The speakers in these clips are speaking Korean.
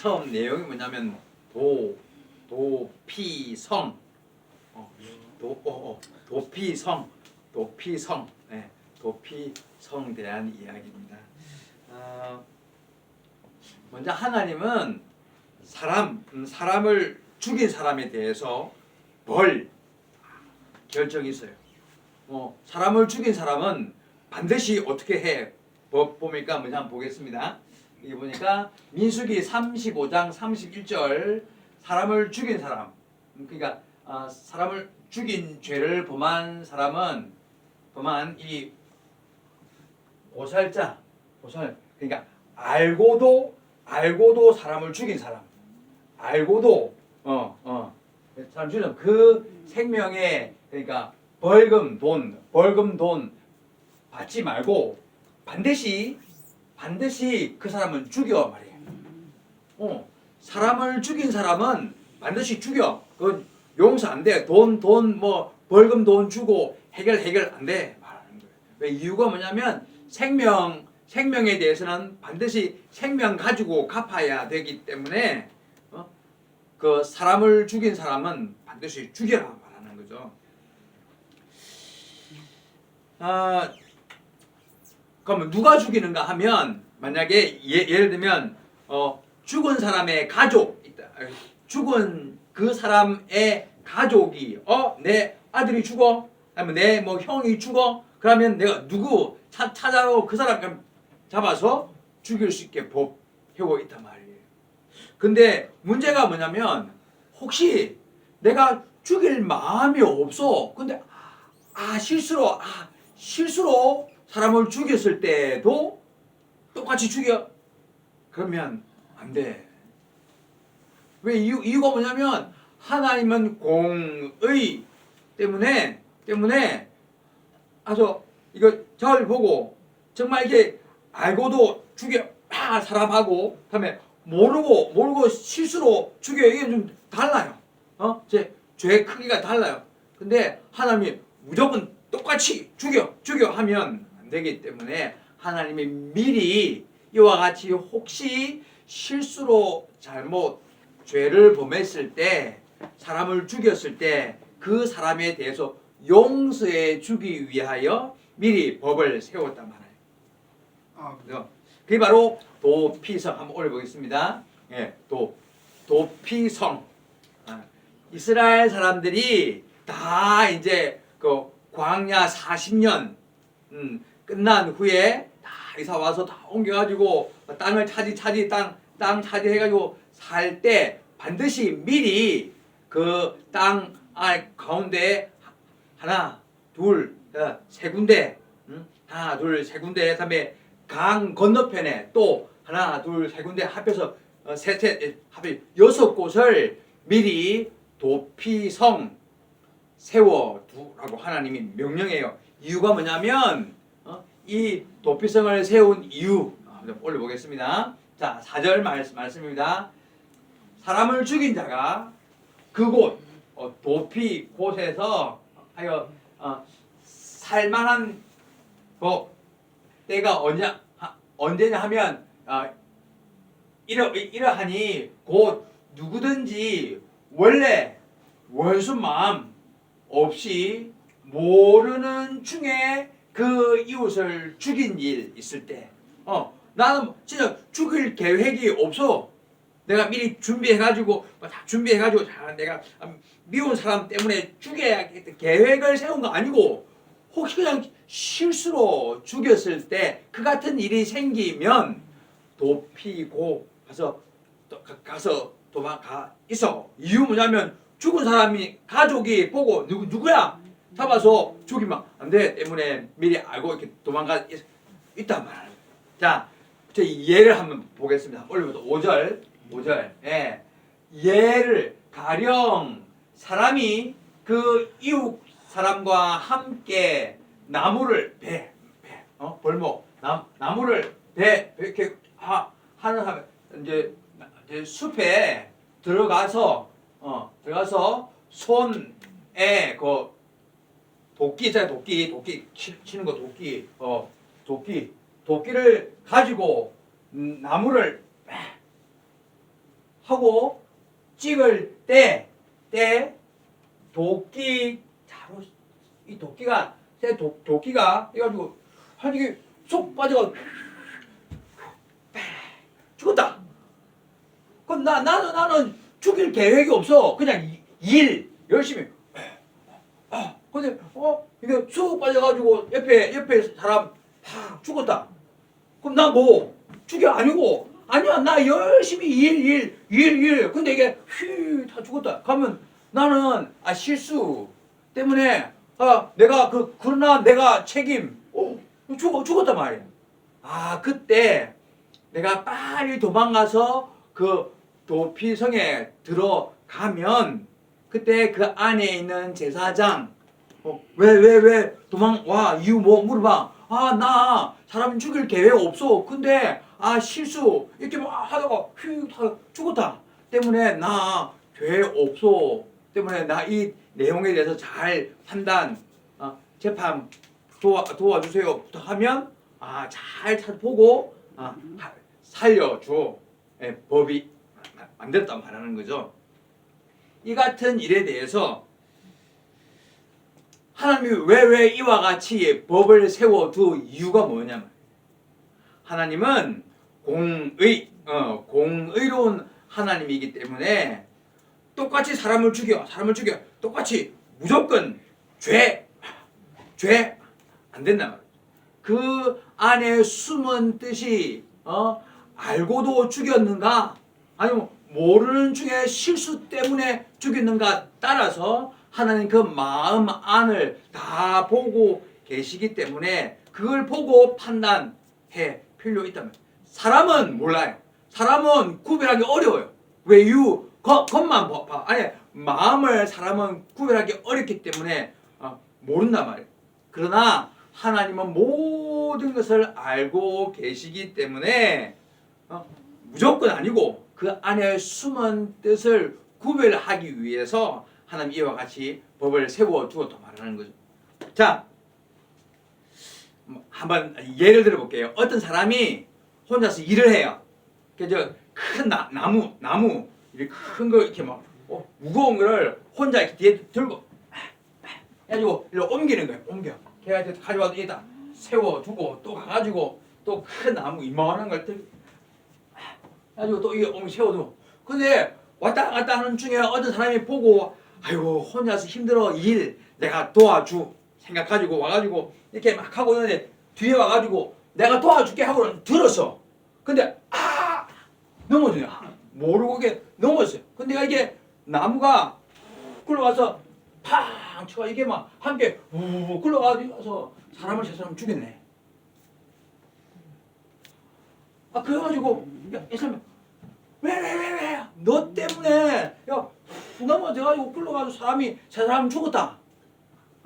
처음 내용이 뭐냐면 도 도피성 어, 도 어, 어, 도피성 도피성 네, 도피성 대한 이야기입니다. 어, 먼저 하나님은 사람 음, 사람을 죽인 사람에 대해서 벌 결정이 있어요. 어, 사람을 죽인 사람은 반드시 어떻게 해? 법 보니까 한번 보겠습니다. 여기 보니까 민수기 35장 31절 사람을 죽인 사람. 음, 그러니까 아, 사람을 죽인 죄를 범한 사람은 범한 이 보살자 보살 그러니까 알고도 알고도 사람을 죽인 사람. 알고도 어어. 사람 죽인. 그 생명에 그러니까 벌금 돈 벌금 돈 받지 말고 반드시 반드시 그 사람은 죽여 말이에요. 어 사람을 죽인 사람은 반드시 죽여. 그 용서 안 돼. 돈 돈 뭐 벌금 돈 주고 해결 해결 안 돼. 말하는 거예요. 왜 이유가 뭐냐면 생명 생명에 대해서는 반드시 생명 가지고 갚아야 되기 때문에 어? 그 사람을 죽인 사람은 반드시 죽여라 말하는 거죠. 아 그러면 누가 죽이는가 하면 만약에 예, 예를 들면 어, 죽은 사람의 가족 있다. 아, 죽은 그 사람의 가족이 어 내 아들이 죽어 아니면 내 뭐 형이 죽어 그러면 내가 누구 차, 찾아오 그 사람 잡아서 죽일 수 있게 법 해고 있단 말이에요. 근데 문제가 뭐냐면 혹시 내가 죽일 마음이 없어. 근데 아 실수로 아 실수로 사람을 죽였을 때도 똑같이 죽여. 그러면 안 돼. 왜 이유, 이유가 뭐냐면 하나님은 공의 때문에 때문에 아서 이거 절 보고 정말 이게 알고도 죽여 아 사람하고 다음에 모르고 모르고 실수로 죽여 이게 좀 달라요. 어? 제죄 크기가 달라요. 근데 하나님이 무조건 똑같이 죽여 죽여 하면 안 되기 때문에 하나님이 미리 이와 같이 혹시 실수로 잘못 죄를 범했을 때 사람을 죽였을 때 그 사람에 대해서 용서해 주기 위하여 미리 법을 세웠단 말이에요. 아, 그죠? 그게 바로 도피성 한번 올려보겠습니다. 예, 도 도피성. 아, 이스라엘 사람들이 다 이제 그 광야 40년 음, 끝난 후에 다 이사 와서 다 옮겨가지고 땅을 차지 차지 땅 땅 차지해가지고 살 때 반드시 미리 그땅 가운데 하나 둘세 군데 음? 하나 둘 세 군데 그다음에 강 건너편에 또 하나 둘 세 군데 합해서 어, 셋셋 합해 여섯 곳을 미리 도피성 세워 두라고 하나님이 명령해요. 이유가 뭐냐면 어? 이 도피성을 세운 이유 한번 올려보겠습니다. 자, 4절 말씀, 말씀입니다. 사람을 죽인 자가 그곳 어, 도피 곳에서 하여 어, 살만한 뭐 때가 언제 하- 언제냐 하면 아, 이러 이러하니 곧 누구든지 원래 원수 마음 없이 모르는 중에 그 이웃을 죽인 일 있을 때, 어 나는 진짜 죽일 계획이 없어. 내가 미리 준비해가지고 뭐다 준비해가지고 자, 내가 미운 사람 때문에 죽여야겠다 계획을 세운 거 아니고 혹시 그냥 실수로 죽였을 때 그 같은 일이 생기면 도피고 가서 또 가- 가서 도망가 있어. 이유 뭐냐면 죽은 사람이 가족이 보고 누구 누구야 잡아서 죽이면 안 돼 때문에 미리 알고 이렇게 도망가 있, 있단 말이야. 자, 저 예를 한번 보겠습니다. 올려부터 5절, 5절. 예. 예를 가령 사람이 그 이웃 사람과 함께 나무를 배, 배, 어 벌목 나, 나무를 배 이렇게 하, 하는 하면 이제, 이제 숲에 들어가서 어 들어가서 손에 그 도끼 있잖아요 도끼 도끼 치, 치는 거 도끼 어 도끼 도끼를 가지고 음, 나무를 하고 찍을 때 때 도끼 자로 이 도끼가 새 도, 도끼가 해가지고 한 이게 쏙 빠져가 죽었다. 그럼 나 나는 나는 죽일 계획이 없어. 그냥 이- 일 열심히. 아 근데 어 이게 쑥 빠져가지고 옆에 옆에 사람 팍 죽었다. 그럼 나 뭐 죽여 아니고 아니야 나 열심히 일일일일 근데 이게 휘 다 죽었다. 가면 나는 아 실수 때문에 아 내가 그 그러나 내가 책임 어 죽어 죽었단 말이야. 아 그때 내가 빨리 도망가서 그 도피성에 들어가면 그때 그 안에 있는 제사장 어, 왜 왜 왜? 도망 와 이유 뭐 물어봐. 아 나 사람 죽일 계획 없어. 근데 아 실수. 이렇게 막 하다가 휙 하다 죽었다. 때문에 나 죄 없어. 때문에 나 이 내용에 대해서 잘 판단 어, 재판 도와 도와주세요. 부탁하면 아잘 보고 아, 하- 살려줘. 예, 법이 마- 만들었다 말하는 거죠. 이 같은 일에 대해서 하나님이 왜 왜 이와 같이 법을 세워두 이유가 뭐냐면 하나님은 공의 어, 공의로운 하나님이기 때문에 똑같이 사람을 죽여 사람을 죽여 똑같이 무조건 죄 죄 안 된단 말이에요. 그 안에 숨은 뜻이 어 알고도 죽였는가? 아니면 모르는 중에 실수 때문에 죽였는가? 따라서 하나님 그 마음 안을 다 보고 계시기 때문에 그걸 보고 판단해 필요 있다면 사람은 몰라요. 사람은 구별하기 어려워요. 왜 이유 겉, 겉만 봐- 봐. 아니 마음을 사람은 구별하기 어렵기 때문에 어, 모른단 말이에요. 그러나 하나님은 모든 것을 알고 계시기 때문에 어, 무조건 아니고 그 안에 숨은 뜻을 구별하기 위해서 하나님 이와 같이 법을 세워 두었다 말하는 거죠. 자, 뭐, 한번 예를 들어 볼게요. 어떤 사람이 혼자서 일을 해요. 그저 큰 나, 나무 나무 큰 거 이렇게 막 어, 무거운 거를 혼자 이렇게 뒤에 들고 해가지고 이렇게 옮기는 거예요. 옮겨. 걔가 가져와서 여기다 세워두고 또 가가지고 또 큰 나무 이만한 걸 들고 해가지고 또 이게 옮겨 세워두고 근데 왔다 갔다 하는 중에 어떤 사람이 보고 아이고 혼자서 힘들어 일 내가 도와주 생각 가지고 와가지고 이렇게 막 하고 있는데 뒤에 와가지고 내가 도와줄게 하고는 들었어 근데 아! 넘어져요. 모르고 이게 넘어졌어요. 근데 이게 나무가 굴러가서 팡 쳐가 이게 막 함께 우 굴러가서 사람을 저 사람 죽였네. 아 그래가지고 야, 이 사람 왜왜왜 왜? 너 때문에. 야 넘어져가지고 굴러가서 사람이 저 사람 죽었다.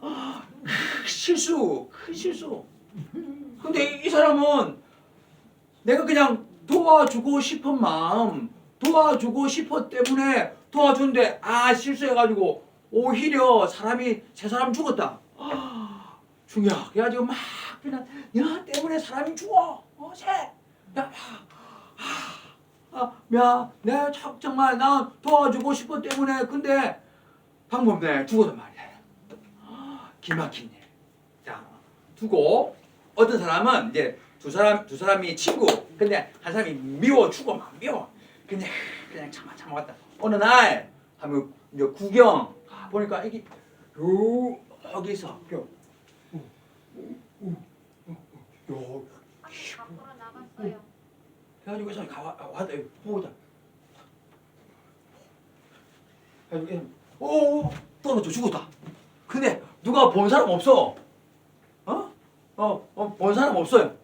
아, 큰 실수, 큰 실수. 근데 이 사람은 내가 그냥 도와주고 싶은 마음, 도와주고 싶어 때문에 도와주는데 아 실수해가지고 오히려 사람이 제 사람 죽었다. 아, 중요하. 그래가지고 막 그냥 야 때문에 사람이 죽어. 어세. 야, 아, 아, 야, 내가 참- 정말 나 도와주고 싶어 때문에 근데 방법 내 죽었단 말이야. 아, 기막힌 일. 자, 두고 어떤 사람은 이제 두 사람 두 사람이 친구. 근데 한 사람이 미워 죽어 막 미워. 근데 그냥 참아 참아갔다. 어느 날 하면 이제 구경 가 보니까 이게 요 여기서 요, 요 밖으로 나갔어요. 해가지고 이 사람이 가 왔다 보자. 해가지고 오 떨어져 죽었다. 근데 누가 본 사람 없어. 어? 어, 어, 본 사람 없어요.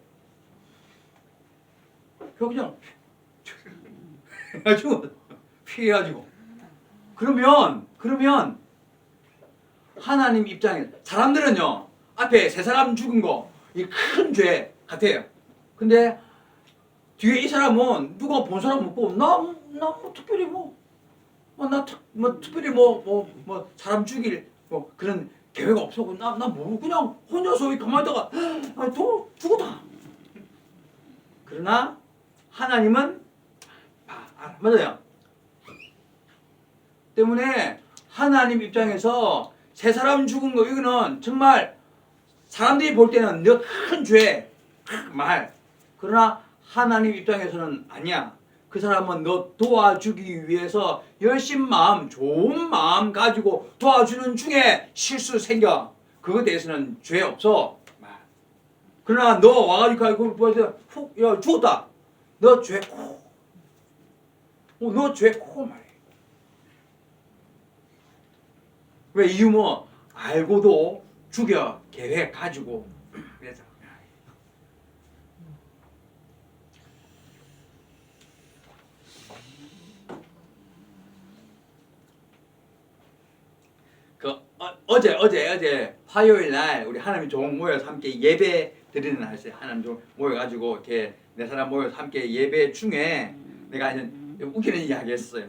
그 그냥 해가지고 피해가지고 그러면 그러면 하나님 입장에 사람들은요 앞에 세 사람 죽은 거 이 큰 죄 같아요. 근데 뒤에 이 사람은 누가 본 사람 못 보고 나나 뭐 특별히 뭐뭐나 뭐 특별히 뭐뭐 뭐 사람 죽일 뭐 그런 계획 없어 나나 모르고 그냥 혼자서 가만히 있다가 아, 또 죽었다. 그러나 하나님은 아, 맞아요. 때문에 하나님 입장에서 세 사람 죽은 거 이거는 정말 사람들이 볼 때는 너큰 죄, 말. 그러나 하나님 입장에서는 아니야. 그 사람은 너 도와주기 위해서 열심 마음, 좋은 마음 가지고 도와주는 중에 실수 생겨. 그거에 대해서는 죄 없어. 말. 그러나 너 와가지고 그걸 보여서 훅, 야, 죽었다. 너 죄, 코. 어, 너 죄, 코 말해. 왜 이유 뭐 알고도 죽여 계획 가지고 그래서 그 어, 제 어제 어제 화요일 날 우리 하나님 종 모여서 함께 예배 드리는 날 있어요. 하나님 종 모여 가지고 이렇게 네 사람 모여서 함께 예배 중에 내가 이제 웃기는 이야기 했어요.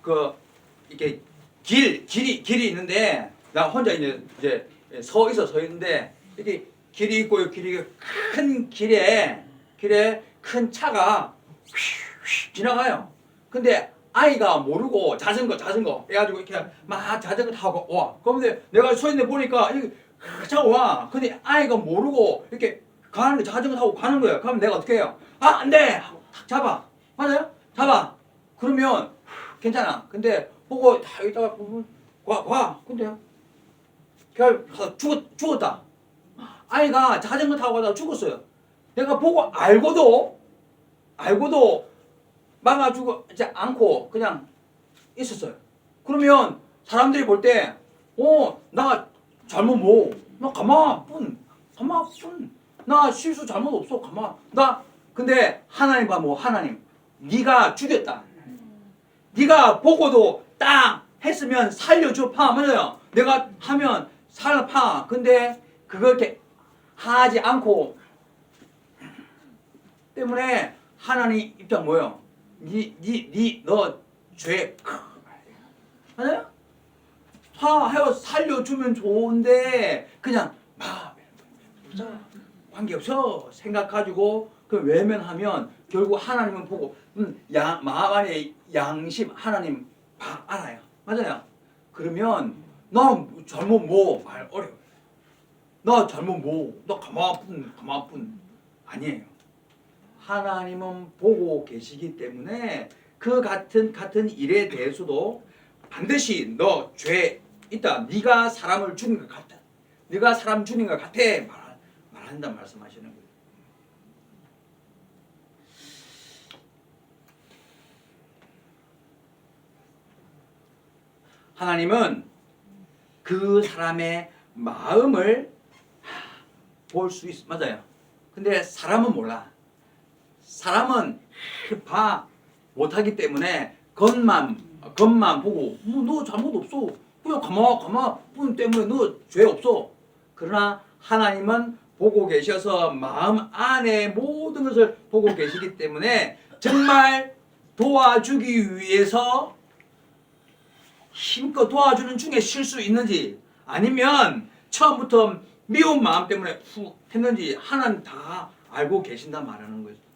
그 이렇게 길 길이 길이 있는데 나 혼자 이제 이제 서 있어 서 있는데 이렇게 길이 있고 길이 큰 길에 길에 큰 차가 휙휙 지나가요. 근데 아이가 모르고 자전거 자전거 해가지고 이렇게 막 자전거 타고 와. 그런데 내가 서 있는 데 보니까 이큰 차가 와. 근데 아이가 모르고 이렇게 가는 거 자전거 타고 가는 거예요. 그러면 내가 어떻게 해요? 아 안돼 하고 탁 잡아. 맞아요? 잡아. 그러면 괜찮아. 근데 보고 다 있다가 보면 와, 와. 근데 그냥 죽었, 죽었다. 아이가 자전거 타고 가다가 죽었어요. 내가 보고 알고도 알고도 막아주고 이제 않고 그냥 있었어요. 그러면 사람들이 볼 때, 어, 나 잘못 뭐, 나 가마뿐, 가마뿐, 나 실수 잘못 없어, 가마. 나 근데 하나님 봐, 뭐 하나님, 네가 죽였다. 네가 보고도 딱 했으면 살려줘 파 맞아요. 내가 하면 살려 파. 근데 그걸 이렇게 하지 않고 때문에 하나님 입장 뭐예요? 니니니너죄. 맞아요? 화 해서 살려주면 좋은데 그냥 막 관계없어 생각 가지고 그 외면하면 결국 하나님은 보고 음, 야, 안에 양심 하나님 다 알아요. 맞아요. 그러면 나 잘못 뭐말 어려워 나 잘못 뭐나 가마뿐 가마뿐 아니에요 하나님은 보고 계시기 때문에 그 같은 같은 일에 대해서도 반드시 너 죄 있다. 네가 사람을 죽인 것 같다. 네가 사람 죽인 것 같아. 말 말한다 말씀하시는 거예요. 하나님은 그 사람의 마음을 볼 수 있, 맞아요. 근데 사람은 몰라. 사람은 봐 못하기 때문에 겉만 겉만 보고 뭐너 잘못 없어 그냥 가마 가마 뿐 때문에 너 죄 없어 그러나 하나님은 보고 계셔서 마음 안에 모든 것을 보고 계시기 때문에 정말 도와주기 위해서 힘껏 도와주는 중에 실수 있는지 아니면 처음부터 미운 마음 때문에 훅 했는지 하나님 다 알고 계신다 말하는 거죠.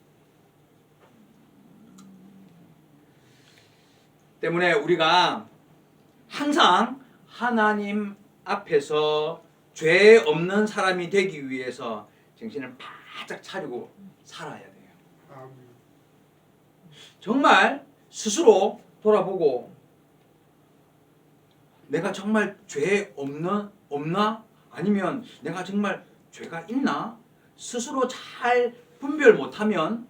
때문에 우리가 항상 하나님 앞에서 죄 없는 사람이 되기 위해서 정신을 바짝 차리고 살아야 돼요. 정말 스스로 돌아보고 내가 정말 죄 없는 없나 아니면 내가 정말 죄가 있나 스스로 잘 분별 못하면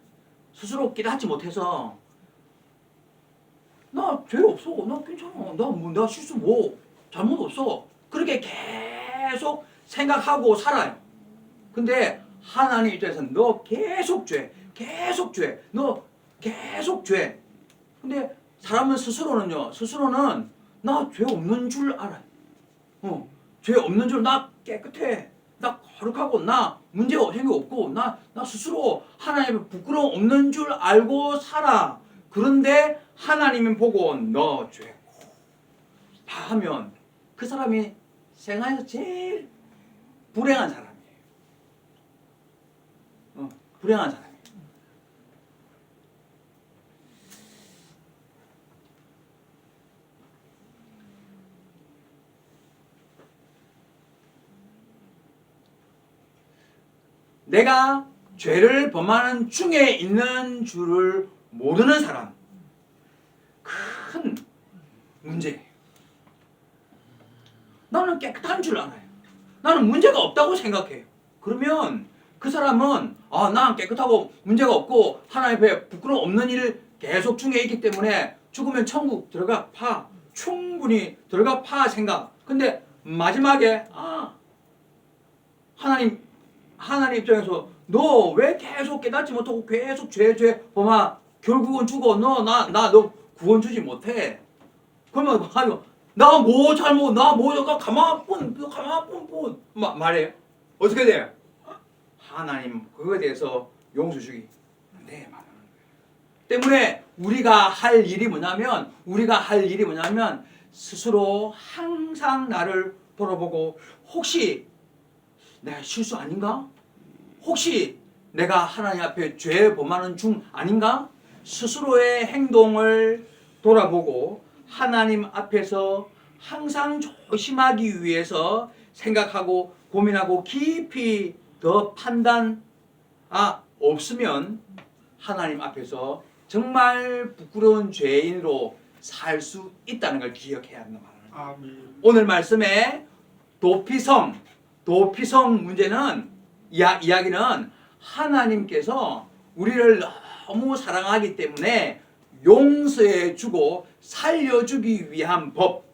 스스로 깨닫지 못해서 나 죄 없어. 나 괜찮아. 나 뭐 나 실수 뭐 잘못 없어. 그렇게 계속 생각하고 살아요. 근데 하나님 입장에서는 너 계속 죄 계속 죄 너 계속 죄. 근데 사람은 스스로는요 스스로는 나 죄 없는 줄 알아요. 어, 죄 없는 줄 나 깨끗해. 나 거룩하고 나 문제 생겨 없고 나, 나 스스로 하나님의 부끄러움 없는 줄 알고 살아 그런데 하나님은 보고 너 죄고 다 하면 그 사람이 생활에서 제일 불행한 사람이에요. 어, 불행한 사람이에요. 내가 죄를 범하는 중에 있는 줄을 모르는 사람 큰 문제예요. 나는 깨끗한 줄 알아요. 나는 문제가 없다고 생각해요. 그러면 그 사람은 아, 난 깨끗하고 문제가 없고 하나님 앞에 부끄러움 없는 일 계속 중에 있기 때문에 죽으면 천국 들어가 파 충분히 들어가 파 생각. 근데 마지막에 아 하나님 하나님 입장에서 너 왜 계속 깨닫지 못하고 계속 죄 죄 범하 결국은 죽어 너 나 나 너 구원 주지 못해. 그러면 하여 나뭐 잘못 나뭐 내가 가만뿐 그 가만 뿐 뿐 마- 말해요. 어떻게 돼요? 하나님 그거에 대해서 용서 주기 안 돼. 말하는 거예요. 때문에 우리가 할 일이 뭐냐면 우리가 할 일이 뭐냐면 스스로 항상 나를 돌아보고 혹시 내가 실수 아닌가? 혹시 내가 하나님 앞에 죄 범하는 중 아닌가? 스스로의 행동을 돌아보고 하나님 앞에서 항상 조심하기 위해서 생각하고 고민하고 깊이 더 판단 아 없으면 하나님 앞에서 정말 부끄러운 죄인으로 살 수 있다는 걸 기억해야 한다 거예요. 아멘. 오늘 말씀에 도피성, 도피성 문제는 이야, 이야기는 하나님께서 우리를 너무 사랑하기 때문에 용서해 주고 살려주기 위한 법,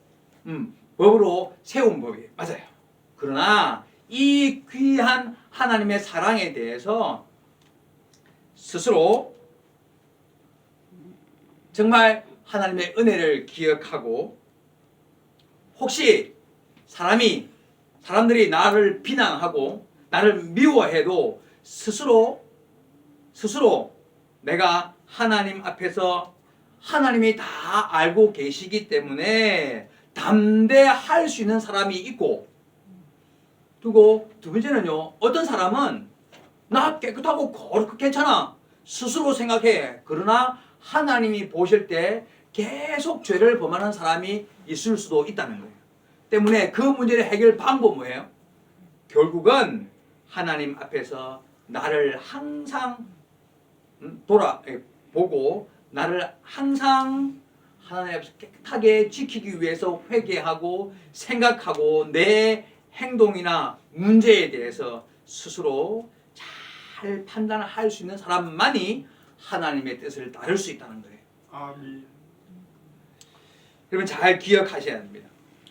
음, 법으로 세운 법이에요. 맞아요. 그러나 이 귀한 하나님의 사랑에 대해서 스스로 정말 하나님의 은혜를 기억하고 혹시 사람이 사람들이 나를 비난하고 나를 미워해도 스스로 스스로 내가 하나님 앞에서 하나님이 다 알고 계시기 때문에 담대할 수 있는 사람이 있고 두고 두 번째는요 어떤 사람은 나 깨끗하고 거룩 괜찮아 스스로 생각해 그러나 하나님이 보실 때 계속 죄를 범하는 사람이 있을 수도 있다는 거예요. 때문에 그 문제를 해결 방법 뭐예요? 결국은 하나님 앞에서 나를 항상 음, 돌아 에, 보고 나를 항상 하나님 앞에서 깨끗하게 지키기 위해서 회개하고 생각하고 내 행동이나 문제에 대해서 스스로 잘 판단할 수 있는 사람만이 하나님의 뜻을 따를 수 있다는 거예요. 아멘. 여러분 잘 기억하셔야 합니다.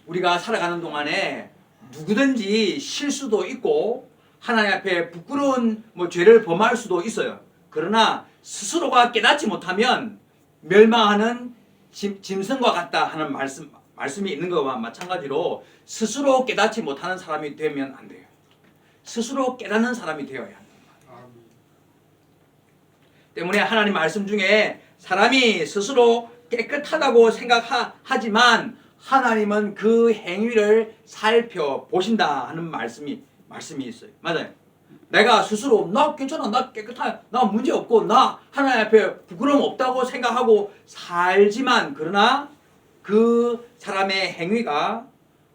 우리가 살아가는 동안에 누구든지 실수도 있고 하나님 앞에 부끄러운 뭐 죄를 범할 수도 있어요. 그러나 스스로가 깨닫지 못하면 멸망하는 짐, 짐승과 같다 하는 말씀 말씀이 있는 것과 마찬가지로 스스로 깨닫지 못하는 사람이 되면 안 돼요. 스스로 깨닫는 사람이 되어야 합니다. 때문에 하나님 말씀 중에 사람이 스스로 깨끗하다고 생각하지만 하나님은 그 행위를 살펴보신다 하는 말씀이 말씀이 있어요. 맞아요. 내가 스스로 나 괜찮아 나 깨끗해 나 문제 없고 나 하나님 앞에 부끄러움 없다고 생각하고 살지만 그러나 그 사람의 행위가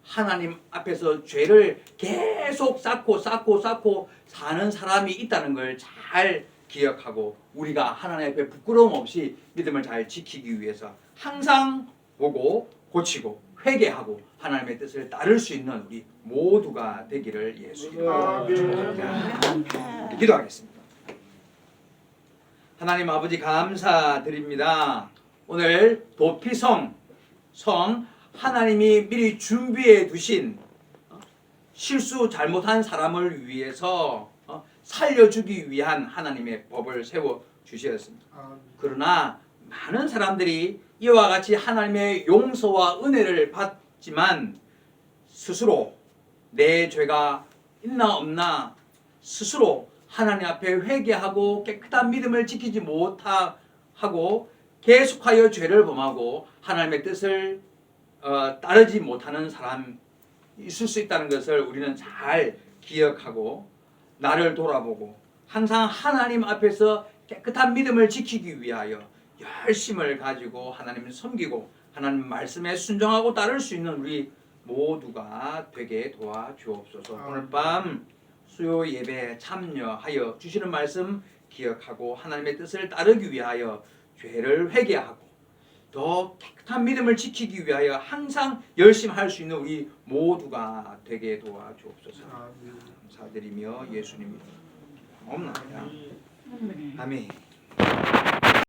하나님 앞에서 죄를 계속 쌓고 쌓고 쌓고 사는 사람이 있다는 걸 잘 기억하고 우리가 하나님 앞에 부끄러움 없이 믿음을 잘 지키기 위해서 항상 보고 고치고 회개하고 하나님의 뜻을 따를 수 있는 우리 모두가 되기를 예수 이름으로. 축복합니다. 기도하겠습니다. 하나님 아버지 감사드립니다. 오늘 도피성 성 하나님이 미리 준비해 두신 어, 실수 잘못한 사람을 위해서 어, 살려주기 위한 하나님의 법을 세워 주셨습니다. 그러나 많은 사람들이 이와 같이 하나님의 용서와 은혜를 받지만 스스로 내 죄가 있나 없나 스스로 하나님 앞에 회개하고 깨끗한 믿음을 지키지 못하고 계속하여 죄를 범하고 하나님의 뜻을 어, 따르지 못하는 사람 있을 수 있다는 것을 우리는 잘 기억하고 나를 돌아보고 항상 하나님 앞에서 깨끗한 믿음을 지키기 위하여 열심을 가지고 하나님을 섬기고 하나님 말씀에 순종하고 따를 수 있는 우리 모두가 되게 도와주옵소서. 오늘 밤 수요 예배에 참여하여 주시는 말씀 기억하고 하나님의 뜻을 따르기 위하여 죄를 회개하고 더 깨끗한 믿음을 지키기 위하여 항상 열심히 할 수 있는 우리 모두가 되게 도와주옵소서. 감사드리며 예수님 이름으로 나옵니다. 아멘.